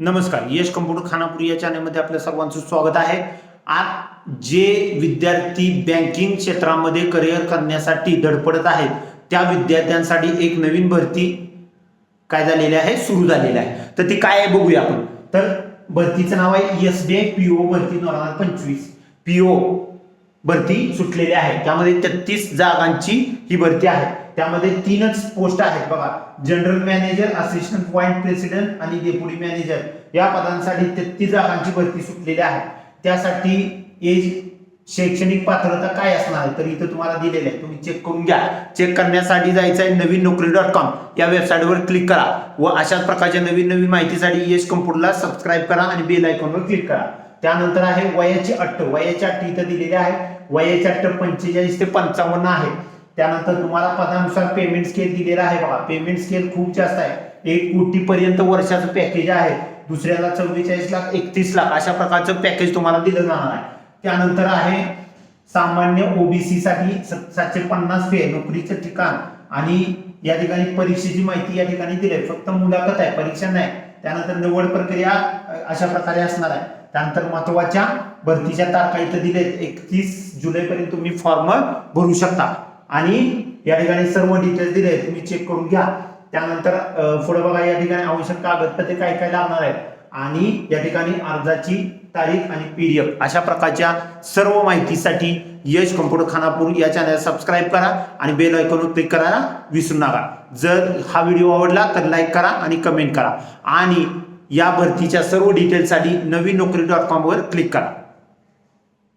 नमस्कार यश कम्प्युटर खानापूर या चॅनलमध्ये आपल्या सर्वांचं स्वागत आहे. आज जे विद्यार्थी बँकिंग क्षेत्रामध्ये करिअर करण्यासाठी धडपडत आहेत त्या विद्यार्थ्यांसाठी एक नवीन भरती काय झालेली आहे? सुरू झालेली आहे. तर ती काय आहे बघूया आपण. तर भरतीचं नाव आहे एस डी पीओ भरती दोन हजार पंचवीस. पीओ भरती सुटलेली आहे. त्यामध्ये तेहतीस जागांची ही भरती आहे. त्यामध्ये तीनच पोस्ट आहेत बघा. General manager assistant point president आणि डेप्युटी मॅनेजर या पदांसाठी तेहतीस जागांची भरती सुटलेली आहे. त्यासाठी एज शैक्षणिक पात्रता काय असणार तर इथं तुम्हाला दिलेलं आहे. तुम्ही चेक करून घ्या. चेक करण्यासाठी जायचं आहे नवीन नोकरी डॉट कॉम या वेबसाईटवर क्लिक करा. व अशाच प्रकारच्या नवीन नवीन माहितीसाठी यश कम्प्युटरला सबस्क्राईब करा आणि बेल आयकॉनवर क्लिक करा. त्यानंतर आहे वयाची अट्ट. वयाची अट्ट इथं दिलेली आहे. वयाची अट्ट पंचेचाळीस ते पंचावन्न आहे. त्यानंतर तुम्हाला पदानुसार पेमेंट स्केल दिलेला आहे बघा. पेमेंट स्केल खूप जास्त आहे. एक कोटी पर्यंत वर्षाचं पॅकेज आहे. दुसऱ्याला चव्वेचाळीस लाख एकतीस लाख अशा प्रकारचं पॅकेज तुम्हाला दिलं जाणार आहे. त्यानंतर आहे सामान्य ओबीसी साठी सातशे पन्नास फे नोकरीचं ठिकाण. आणि या ठिकाणी परीक्षेची माहिती या ठिकाणी दिली आहे. फक्त मुलाखत आहे परीक्षा नाही. त्यानंतर निवड प्रक्रिया अशा प्रकारे असणार आहे. त्यानंतर महत्त्वाच्या भरतीच्या तारखा इथं दिले एकतीस जुलैपर्यंत तुम्ही फॉर्म भरू शकता. आणि या ठिकाणी सर्व डिटेल्स दिले आहेत. तुम्ही चेक करून घ्या. त्यानंतर पुढे बघा या ठिकाणी आवश्यक कागदपत्रे काय काय लागणार आहेत. आणि या ठिकाणी अर्जाची तारीख आणि पीडीएफ अशा प्रकारच्या सर्व माहितीसाठी यश कम्प्युटर खानापूर या चॅनल सबस्क्राईब करा आणि बेल ऐकून क्लिक करायला विसरू नका. जर हा व्हिडिओ आवडला तर लाईक करा आणि कमेंट करा. आणि या भरतीच्या सर्व डिटेल्ससाठी नवीन नोकरी डॉट कॉमवर क्लिक करा.